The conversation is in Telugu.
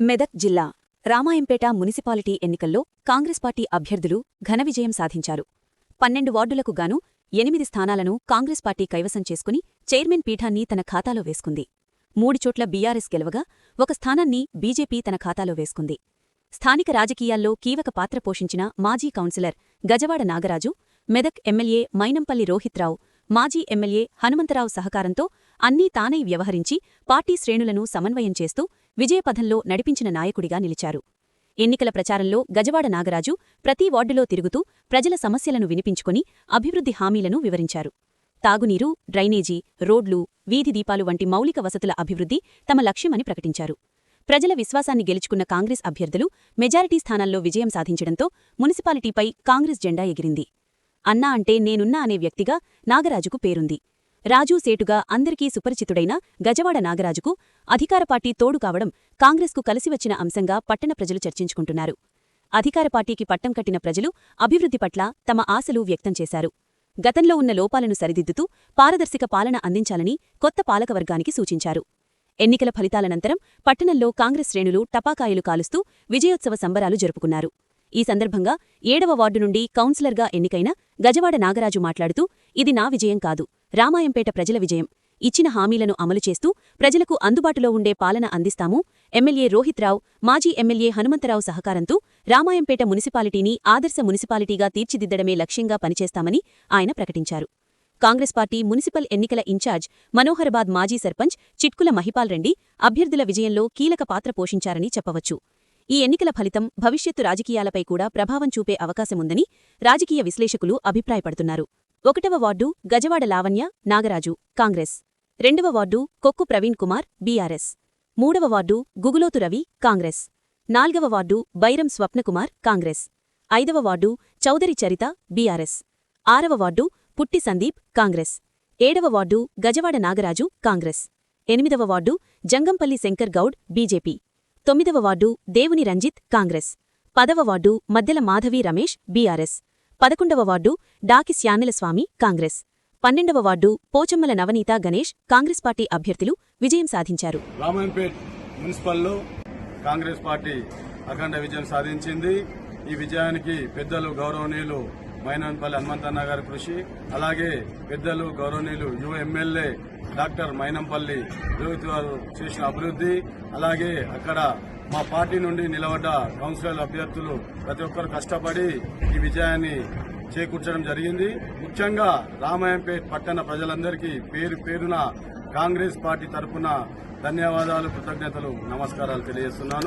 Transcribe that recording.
మెదక్ జిల్లా రామాయంపేట మున్సిపాలిటీ ఎన్నికల్లో కాంగ్రెస్ పార్టీ అభ్యర్థులు ఘన విజయం సాధించారు. పన్నెండు వార్డులకు గాను ఎనిమిది స్థానాలను కాంగ్రెస్ పార్టీ కైవసం చేసుకుని చైర్మన్ పీఠాన్ని తన ఖాతాలో వేసుకుంది. మూడు చోట్ల బీఆర్ఎస్ గెలవగా ఒక స్థానాన్ని బీజేపీ తన ఖాతాలో వేసుకుంది. స్థానిక రాజకీయాల్లో కీలక పాత్ర పోషించిన మాజీ కౌన్సిలర్ గజవాడ నాగరాజు మెదక్ ఎమ్మెల్యే మైనంపల్లి రోహిత్రావు మాజీ ఎమ్మెల్యే హనుమంతరావు సహకారంతో అన్నీ తానై వ్యవహరించి పార్టీ శ్రేణులను సమన్వయం చేస్తూ విజయపథంలో నడిపించిన నాయకుడిగా నిలిచారు. ఎన్నికల ప్రచారంలో గజవాడ నాగరాజు ప్రతి వార్డులో తిరుగుతూ ప్రజల సమస్యలను వినిపించుకుని అభివృద్ధి హామీలను వివరించారు. తాగునీరు డ్రైనేజీ రోడ్లు వీధి దీపాలు వంటి మౌలిక వసతుల అభివృద్ధి తమ లక్ష్యమని ప్రకటించారు. ప్రజల విశ్వాసాన్ని గెలుచుకున్న కాంగ్రెస్ అభ్యర్థులు మెజారిటీ స్థానాల్లో విజయం సాధించడంతో మున్సిపాలిటీపై కాంగ్రెస్ జెండా ఎగిరింది. అన్నా అంటే నేనున్నా అనే వ్యక్తిగా నాగరాజుకు పేరుంది. రాజూ సేటుగా అందరికీ సుపరిచితుడైన గజవాడ నాగరాజుకు అధికార పార్టీ తోడు కావడం కాంగ్రెస్కు కలిసివచ్చిన అంశంగా పట్టణ ప్రజలు చర్చించుకుంటున్నారు. అధికార పార్టీకి పట్టం కట్టిన ప్రజలు అభివృద్ధి పట్ల తమ ఆశలు వ్యక్తం చేశారు. గతంలో ఉన్న లోపాలను సరిదిద్దుతూ పారదర్శక పాలన అందించాలని కొత్త పాలకవర్గానికి సూచించారు. ఎన్నికల ఫలితాలనంతరం పట్టణంలో కాంగ్రెస్ శ్రేణులు టపాకాయలు కాలుస్తూ విజయోత్సవ సంబరాలు జరుపుకున్నారు. ఈ సందర్భంగా ఏడవ వార్డు నుండి కౌన్సిలర్గా ఎన్నికైన గజవాడ నాగరాజు మాట్లాడుతూ ఇది నా విజయం కాదు. రామాయంపేట ప్రజల విజయం. ఇచ్చిన హామీలను అమలు చేస్తూ ప్రజలకు అందుబాటులో ఉండే పాలన అందిస్తాము. ఎమ్మెల్యే రోహిత్ రావు మాజీ ఎమ్మెల్యే హనుమంతరావు సహకారంతో రామాయంపేట మున్సిపాలిటీని ఆదర్శ మున్సిపాలిటీగా తీర్చిదిద్దడమే లక్ష్యంగా పనిచేస్తామని ఆయన ప్రకటించారు. కాంగ్రెస్ పార్టీ మున్సిపల్ ఎన్నికల ఇన్ఛార్జ్ మనోహరాబాద్ మాజీ సర్పంచ్ చిట్కుల మహిపాల్ రెడ్డి అభ్యర్థుల విజయంలో కీలక పాత్ర పోషించారని చెప్పవచ్చు. ఈ ఎన్నికల ఫలితం భవిష్యత్తు రాజకీయాలపై కూడా ప్రభావం చూపే అవకాశముందని రాజకీయ విశ్లేషకులు అభిప్రాయపడుతున్నారు. ఒకటవ వార్డు గజవాడ లావణ్య నాగరాజు కాంగ్రెస్. రెండవ వార్డు కొక్కు ప్రవీణ్ కుమార్ బీఆర్ఎస్. మూడవ వార్డు గుగులోతు రవి కాంగ్రెస్. నాల్గవ వార్డు బైరం స్వప్నకుమార్ కాంగ్రెస్. ఐదవ వార్డు చౌదరి చరిత బీఆర్ఎస్. ఆరవ వార్డు పుట్టి సందీప్ కాంగ్రెస్. ఏడవ వార్డు గజవాడ నాగరాజు కాంగ్రెస్. ఎనిమిదవ వార్డు జంగంపల్లి శంకర్ గౌడ్ బీజేపీ. తొమ్మిదవ వార్డు దేవుని రంజిత్ కాంగ్రెస్. పదవ వార్డు మద్దెల మాధవి రమేష్ బీఆర్ఎస్. పదకొండవ వార్డు డాకి శ్యానలస్వామి కాంగ్రెస్. పన్నెండవ వార్డు పోచమ్మల నవనీత గణేష్ కాంగ్రెస్ పార్టీ అభ్యర్థులు విజయం సాధించారు. రామాయంపేట్ మున్సిపల్లో కాంగ్రెస్ పార్టీ అఖండ విజయం సాధించింది. ఈ విజయానికి పెద్దలు గౌరవనీయులు మైనంపల్లి హనుమంతన్న గారి కృషి అలాగే పెద్దలు గౌరవనీయులు యువ ఎమ్మెల్యే డాక్టర్ మైనంపల్లి జ్యోతి గారు చేసిన అభివృద్ధి అలాగే అక్కడ మా పార్టీ నుండి నిలబడ్డ కౌన్సిలర్ అభ్యర్థులు ప్రతి ఒక్కరు కష్టపడి ఈ విజయాన్ని చేకూర్చడం జరిగింది. ముఖ్యంగా రామాయంపేట్ పట్టణ ప్రజలందరికీ పేరు పేరున కాంగ్రెస్ పార్టీ తరఫున ధన్యవాదాలు కృతజ్ఞతలు నమస్కారాలు తెలియజేస్తున్నాను.